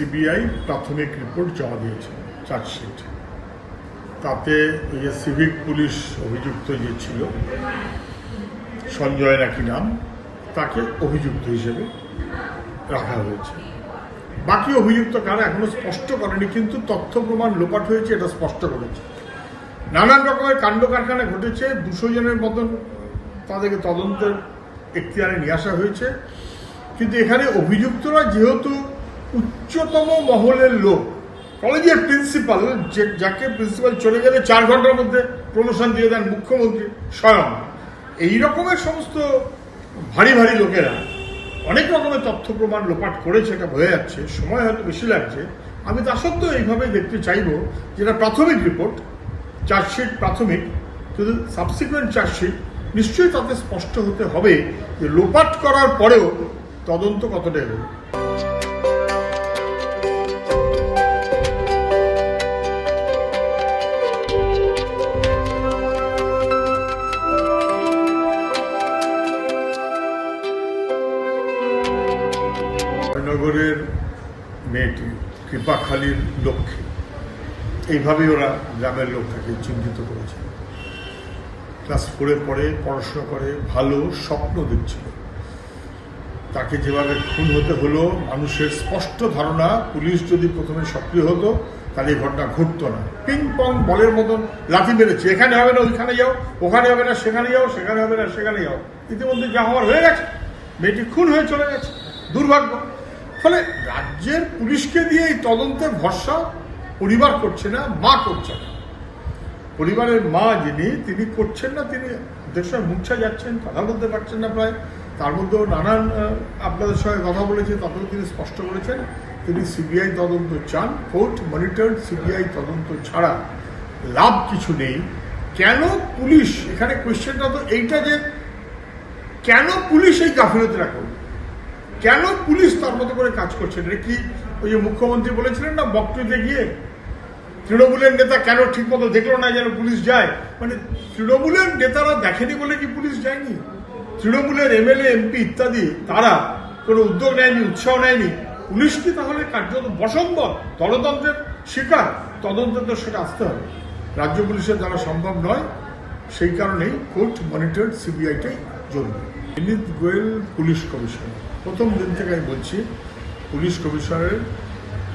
CBI প্রাথমিক report জমা দিয়েছে, চার্জশিট। তাতে এই যে সিভিক পুলিশ অভিযুক্ত যে ছিল, সঞ্জয় নাকি নাম, তাকে অভিযুক্ত হিসেবে রাখা হয়েছে। বাকি অভিযুক্ত কারা এখনও স্পষ্ট করেনি, কিন্তু তথ্য প্রমাণ লোপাট হয়েছে, এটা স্পষ্ট করেছে। নানান রকমের কাণ্ড কারখানা ঘটেছে, দুশো জনের মতন তাদেরকে তদন্তের এখতিয়ারে নিয়ে আসা হয়েছে। কিন্তু এখানে অভিযুক্তরা যেহেতু উচ্চতম মহলের লোক। কলেজের প্রিন্সিপাল, যে যাকে প্রিন্সিপাল চলে গেলে চার ঘণ্টার মধ্যে প্রমোশন দিয়ে দেন মুখ্যমন্ত্রী স্বয়ং। এই রকমের সমস্ত ভারী ভারী লোকেরা অনেক রকমের তথ্য প্রমাণ লোপাট করেছে এটা বোঝা যাচ্ছে। সময় হয়তো বেশি লাগছে। আমি তা সত্ত্বেও এইভাবে দেখতে চাইব যেটা প্রাথমিক রিপোর্ট, চার্জশিট প্রাথমিক, কিন্তু সাবসিকুয়েন্ট চার্জশিট নিশ্চয়ই তাতে স্পষ্ট হতে হবে যে লোপাট করার পরেও তদন্ত কতটা এগোবে। কৃপাখালীর লক্ষ্যে এইভাবেই ওরা গ্রামের লোক তাকে চিহ্নিত করেছে। ক্লাস ফোরে পরে পড়াশোনা করে, ভালো স্বপ্ন দেখছিল। তাকে যেভাবে খুন হতে হলো, মানুষের স্পষ্ট ধারণা, পুলিশ যদি প্রথমে সক্রিয় হতো, তাহলে এই ঘটনা ঘটতো না। পিং পং বলের মতন লাথি মেরেছে। এখানে হবে না, ওইখানে যাও, ওখানে হবে না, সেখানে যাও, সেখানে হবে না, সেখানে যাও। ইতিমধ্যে যা হওয়ার হয়ে গেছে। মেয়েটি খুন হয়ে চলে গেছে। দুর্ভাগ্য। ফলে রাজ্যের পুলিশকে দিয়ে এই তদন্তের ভরসা পরিবার করছে না, মা করছে না। পরিবারের মা যিনি, তিনি করছেন না, তিনি দেশের মুচ্ছা যাচ্ছেন, কথা বলতে পারছেন না প্রায়। তার মধ্যেও নানান আপনাদের সঙ্গে কথা বলেছে তাতেও তিনি স্পষ্ট করেছেন, তিনি সিবিআই তদন্ত চান, কোর্ট মনিটর্ড সিবিআই তদন্ত ছাড়া। লাভ কিছু নেই। কেন পুলিশ? এখানে কোয়েশ্চেনটা তো এইটা যে, কেন পুলিশ এই গাফিলতিটা করবে কেন পুলিশ তার মতো করে কাজ করছে এটা কি ওই মুখ্যমন্ত্রী বলেছিলেন না, বক্তৃতে গিয়ে? তৃণমূলের নেতা কেন ঠিক মতো দেখল না যেন পুলিশ যায়? মানে তৃণমূলের নেতারা দেখেনি বলে কি পুলিশ যায়নি? তৃণমূলের এমএলএ, এমপি ইত্যাদি, তারা কোনো উদ্যোগ নেয়নি, উৎসাহ নেয়নি। পুলিশ কি তাহলে কার্যত বসম্বর? গণতন্ত্রের শিকার। তদন্ত তো সেটা আসতে হবে। রাজ্য পুলিশের দ্বারা সম্ভব নয়। সেই কারণেই কোর্ট মনিটর সিবিআইটাই জরুরি। Vineet Goyal, police commissioner. প্রথম দিন থেকে আমি বলছি, পুলিশ কমিশনারের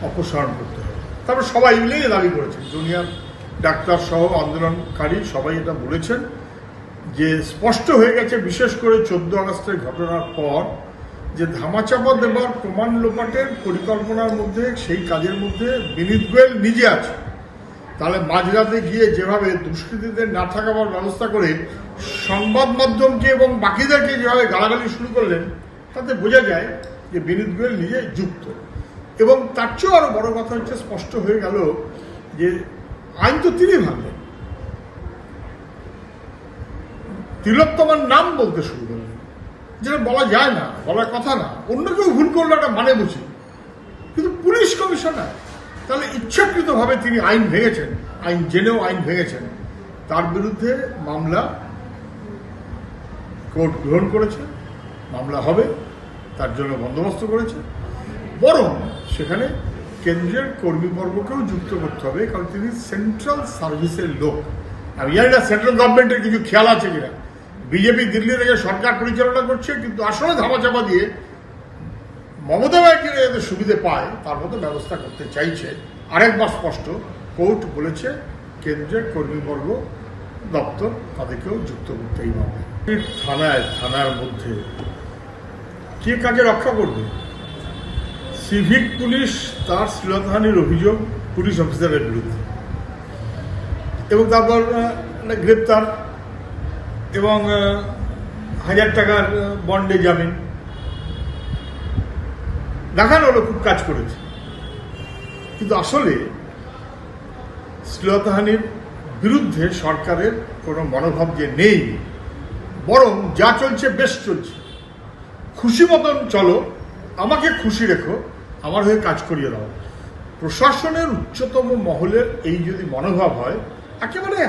অপসারণ করতে হবে। তারপর সবাই মিলেই দাবি করেছেন। জুনিয়র ডাক্তার সহ আন্দোলনকারী সবাই এটা বলেছেন যে স্পষ্ট হয়ে গেছে, বিশেষ করে চোদ্দ আগস্টের ঘটনার পর যে ধামাচাপা দেবার প্রমাণ লোপাটের পরিকল্পনার মধ্যে, সেই কাজের মধ্যে বিনীত গোয়েল নিজে আছে। তাহলে মাঝরাতে গিয়ে যেভাবে দুষ্কৃতীদের না থাকাবার ব্যবস্থা করে সংবাদ মাধ্যমকে এবং বাকিদেরকে যেভাবে গালাগালি শুরু করলেন, তাতে বোঝা যায় যে বিনীত গোয়েল নিজে যুক্ত। এবং তার চেয়েও আরও বড় কথা হচ্ছে, স্পষ্ট হয়ে গেল যে আইন তো তিনি ভাঙলেন। তিলোত্তমার নাম বলতে শুরু করলেন। যেটা বলা যায় না বলার কথা না। অন্য কেউ ভুল করলে একটা মানে বুঝি। কিন্তু পুলিশ কমিশনার, তাহলে ইচ্ছাকৃতভাবে তিনি আইন ভেঙেছেন, আইন জেনেও আইন ভেঙেছেন। তার বিরুদ্ধে মামলা কোর্ট গ্রহণ করেছে, মামলা হবে, তার জন্য বন্দোবস্ত করেছে। বরং সেখানে কেন্দ্রের কর্মীবর্গকেও যুক্ত করতে হবে, কারণ তিনি সেন্ট্রাল সার্ভিসের লোক। আমি জানি না সেন্ট্রাল গভর্নমেন্টের কিছু খেয়াল আছে কিনা? বিজেপি দিল্লি থেকে সরকার পরিচালনা করছে, কিন্তু আসলে ধামাচাপা দিয়ে মমতা ব্যানার্জি যাতে সুবিধে পায়, তার মতো ব্যবস্থা করতে চাইছে। আরেকবার স্পষ্ট, কোর্ট বলেছে, কেন্দ্রের কর্মীবর্গ দপ্তর তাদেরকেও যুক্ত করতেই হবে থানায়, থানার মধ্যে। কে কাকে রক্ষা করবে? সিভিক পুলিশ, তার শ্লীলতাহানির অভিযোগ পুলিশ অফিসারের বিরুদ্ধে। এবং তারপর গ্রেপ্তার এবং হাজার টাকার বন্ডে জামিন। দেখানো হলো খুব কাজ করেছে। কিন্তু আসলে শ্লীলতাহানির বিরুদ্ধে সরকারের কোনো মনোভাব যে নেই বরং যা চলছে বেশ চলছে। খুশি মতন চলো, আমাকে খুশি রেখো, আমার হয়ে কাজ করিয়ে দাও। প্রশাসনের উচ্চতম মহলের এই যদি মনোভাব হয়, একেবারে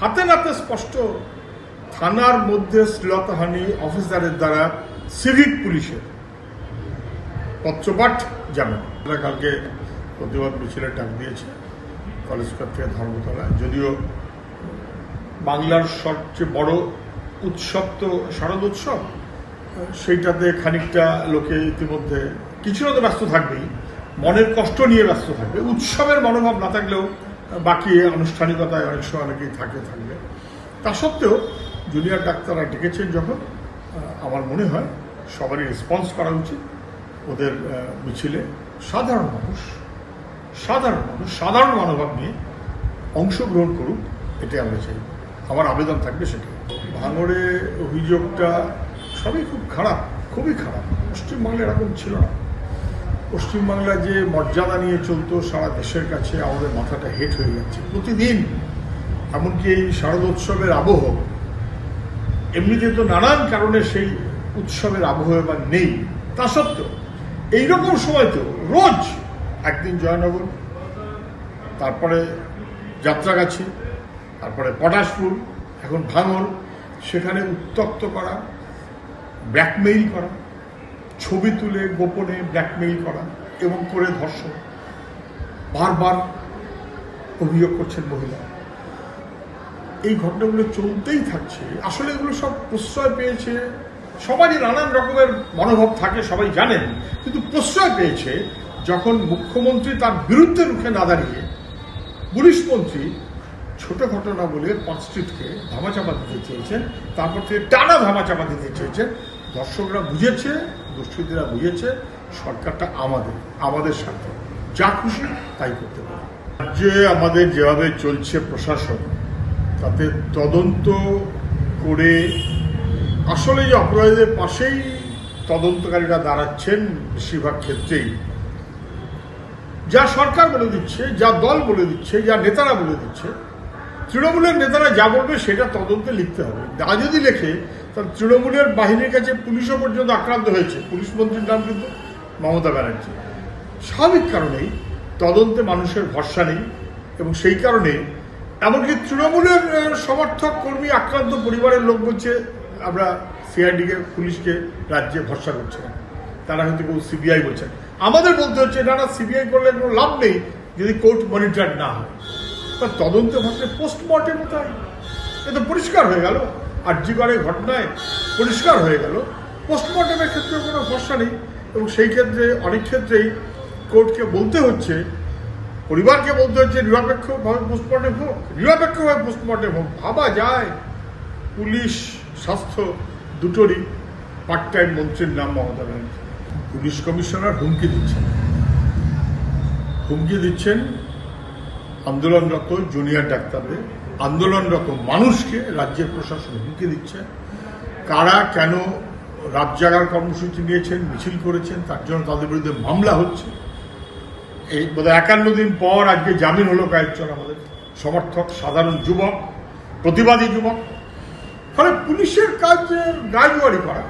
হাতে নাতে স্পষ্ট। থানার মধ্যে শ্লীলতাহানি অফিসারের দ্বারা সিভিক পুলিশের। পত্রপাঠ জানান আমরা কালকে প্রতিবাদ মিছিলের ডাক দিয়েছে, কলেজ থেকে ধর্মতলায়। যদিও বাংলার সবচেয়ে বড় উৎসব তো শারদ উৎসব? সেইটাতে খানিকটা লোকে ইতিমধ্যে, কিছুটা তো ব্যস্ত থাকবেই, মনের কষ্ট নিয়ে ব্যস্ত থাকবে। উৎসবের মনোভাব না থাকলেও বাকি আনুষ্ঠানিকতায় অনেক সময় অনেকেই থাকে, থাকবে। তা সত্ত্বেও জুনিয়র ডাক্তাররা ডেকেছেন যখন আমার মনে হয় সবারই রেসপন্স করা উচিত। ওদের মিছিলে সাধারণ মানুষ সাধারণ মানুষ, সাধারণ মনোভাব নিয়ে অংশগ্রহণ করুক, এটাই আমরা চাই। আমার আবেদন থাকবে সেটা ভাঙড়ে অভিযোগটা সবই খুব খারাপ, খুবই খারাপ। পশ্চিমবাংলা এরকম ছিল না। পশ্চিমবাংলা যে মর্যাদা নিয়ে চলতো, সারা দেশের কাছে আমাদের মাথাটা হেট হয়ে যাচ্ছে প্রতিদিন। এমনকি এই শারদোৎসবের আবহ, এমনিতে তো নানান কারণে সেই উৎসবের আবহ এবার নেই। তা সত্ত্বেও, এইরকম সময় তো রোজ একদিন জয়নগর, তারপরে যাত্রাগাছি, তারপরে পটাশপুর এখন ভাঙর সেখানে উত্তপ্ত করা ব্ল্যাকমেইল করা, ছবি তুলে গোপনে ব্ল্যাকমেইল করা এবং করে ধর্ষণ। বারবার অভিযোগ করছেন মহিলা। এই ঘটনাগুলো চলতেই থাকছে। আসলে এগুলো সব প্রশ্রয় পেয়েছে, সবারই নানান রকমের মনোভাব থাকে, সবাই জানেন। কিন্তু প্রশ্রয় পেয়েছে যখন মুখ্যমন্ত্রী তার বিরুদ্ধে রুখে না দাঁড়িয়ে পুলিশ মন্ত্রী ছোট ঘটনা বলে পাঁচ স্ট্রিটকে ধামাচাপা দিতে চেয়েছেন তারপর থেকে টানা ধামাচাপা দিতে চেয়েছেন দর্শকরা বুঝেছে, দুষ্কৃতীরা বুঝেছে, সরকারটা আমাদের আমাদের সাথে যা খুশি তাই করতে পারে। রাজ্যে আমাদের যেভাবে চলছে প্রশাসন, তাতে তদন্ত করে আসলে যে অপরাধীদের পাশেই তদন্তকারীরা দাঁড়াচ্ছেন বেশিরভাগ ক্ষেত্রেই। যা সরকার বলে দিচ্ছে, যা দল বলে দিচ্ছে, যা নেতারা বলে দিচ্ছে তৃণমূলের নেতারা যা বলবে সেটা তদন্তে লিখতে হবে। না যদি লেখে, তাহলে তৃণমূলের বাহিনীর কাছে পুলিশও পর্যন্ত আক্রান্ত হয়েছে। পুলিশ মন্ত্রীর নাম কিন্তু মমতা ব্যানার্জি। স্বাভাবিক কারণেই তদন্তে মানুষের ভরসা নেই এবং সেই কারণে এমনকি তৃণমূলের সমর্থক কর্মী আক্রান্ত পরিবারের লোক বলছে, আমরা সিআইডিকে পুলিশকে, রাজ্যে ভরসা করছে না। তারা হয়তো কেউ সিবিআই বলছেন আমাদের বলতে হচ্ছে, না না সিবিআই করলে কোনো লাভ নেই যদি কোর্ট মনিটর না হয়। তা তদন্ত ভাষণে পোস্টমর্টেম তাই এ তো পরিষ্কার হয়ে গেল। আর জি ঘটনায় পরিষ্কার হয়ে গেল। পোস্টমর্টমের ক্ষেত্রে কোনো ভরসা নেই। এবং সেই ক্ষেত্রে, অনেক ক্ষেত্রেই কোর্টকে বলতে হচ্ছে, পরিবারকে বলতে হচ্ছে, নিরপেক্ষভাবে পোস্টমর্টেম হোক, নিরপেক্ষভাবে পোস্টমর্টেম হোক, ভাবা যায়। পুলিশ, স্বাস্থ্য দুটোরই পার্ট টাইম মন্ত্রীর নাম মমতা ব্যানার্জি। পুলিশ কমিশনার হুমকি দিচ্ছেন। হুমকি দিচ্ছেন আন্দোলনরত জুনিয়র ডাক্তারদের, আন্দোলনরত মানুষকে রাজ্যের প্রশাসন হুমকি দিচ্ছে। কারা কেন রাত জাগার কর্মসূচি নিয়েছেন, মিছিল করেছেন, তার জন্য তাদের বিরুদ্ধে মামলা হচ্ছে? এই বোধহয় একান্ন দিন পর আজকে জামিন হলো কয়েকজন আমাদের সমর্থক, সাধারণ যুবক, প্রতিবাদী যুবক। ফলে পুলিশের কাজ গাজুয়ারি করা,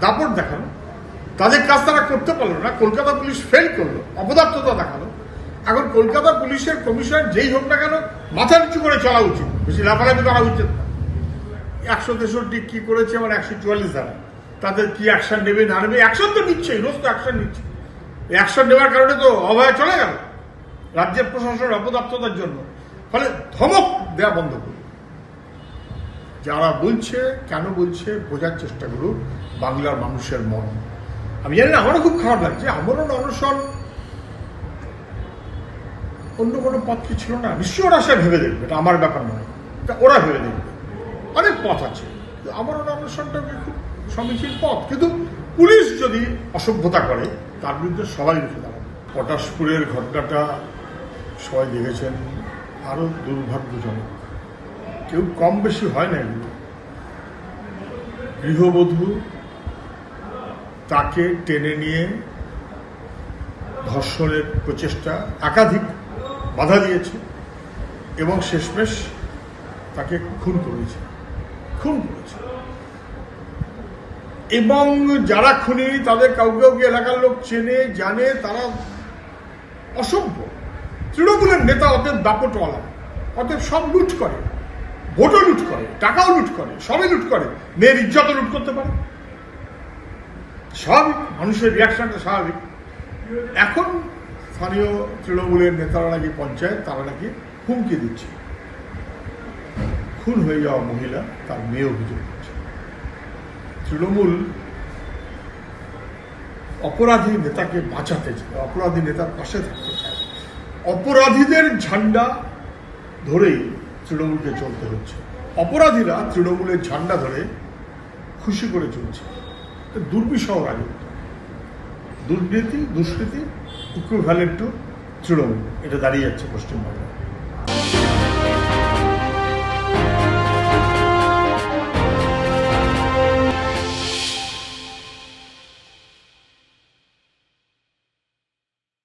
দাপট দেখানো, তাদের কাজ তারা করতে পারল না। কলকাতা পুলিশ ফেল করল, অপদার্থতা দেখাল। এখন কলকাতা পুলিশের কমিশন যেই হোক না কেন মাথা নিচু করে চলা উচিত। বেশি লাফালাফি করা উচিত না। একশো তেষট্টি কি করেছে আমার একশো চুয়াল্লিশ ধারা তাদের কি অ্যাকশন নেবে, না নেবে অ্যাকশন তো নিচ্ছেই, রোজ তো অ্যাকশন নিচ্ছে। অ্যাকশন নেওয়ার কারণে তো অভয় চলে গেল। রাজ্যের প্রশাসনের অপদার্থতার জন্য। ফলে ধমক দেওয়া বন্ধ করুন। যারা বলছে, কেন বলছে, বোঝার চেষ্টা করুন বাংলার মানুষের মন। আমি জানি না, আমারও খুব খারাপ লাগছে। আমারও অনশন অন্য কোনো পথ কি ছিল না? নিশ্চয় ওরা সে ভেবে দেখবে, এটা আমার ব্যাপার নয়। এটা ওরা ভেবে দেখবে। অনেক পথ আছে। আমার অনশনটা খুব সমীচীন পথ। কিন্তু পুলিশ যদি অসভ্যতা করে, তার বিরুদ্ধে সবাই রুখে দাঁড়াবে। পটাশপুরের ঘটনাটা সবাই দেখেছেন। আরও দুর্ভাগ্যজনক। কেউ কম বেশি হয় না এগুলো। গৃহবধূ তাকে টেনে নিয়ে ধর্ষণের প্রচেষ্টা, একাধিক বাধা দিয়েছে এবং শেষমেশ তাকে খুন করেছে। খুন করেছে। এবং যারা খুনি, তাদের কাউকে কাউকে এলাকার লোক চেনে, জানে? তারা অসভ্য তৃণমূলের নেতা অতএব দাপটওয়ালা। অতএব সব লুট করে। ভোটও লুট করে, টাকাও লুট করে, সবই লুট করে। মেয়ের ইজ্জতও লুট করতে পারে। স্বাভাবিক, মানুষের রিয়াকশনটা স্বাভাবিক। এখন স্থানীয় তৃণমূলের নেতারা নাকি পঞ্চায়েত, তারা নাকি হুমকি দিচ্ছে। খুন হয়ে যাওয়া মহিলা তার মেয়ে অভিযোগ করছে। তৃণমূল অপরাধী নেতাকে বাঁচাতে চায়, অপরাধী নেতার পাশে থাকতে চায়। অপরাধীদের ঝান্ডা ধরেই তৃণমূলকে চলতে হচ্ছে। অপরাধীরা তৃণমূলের ঝান্ডা ধরে খুশি করে চলছে। দুর্বিষহ রাজত্ব দুর্নীতি, দুষ্কৃতি ইকুইভ্যালেন্ট টু তৃণমূল। এটা দাঁড়িয়ে যাচ্ছে পশ্চিমবাংলায়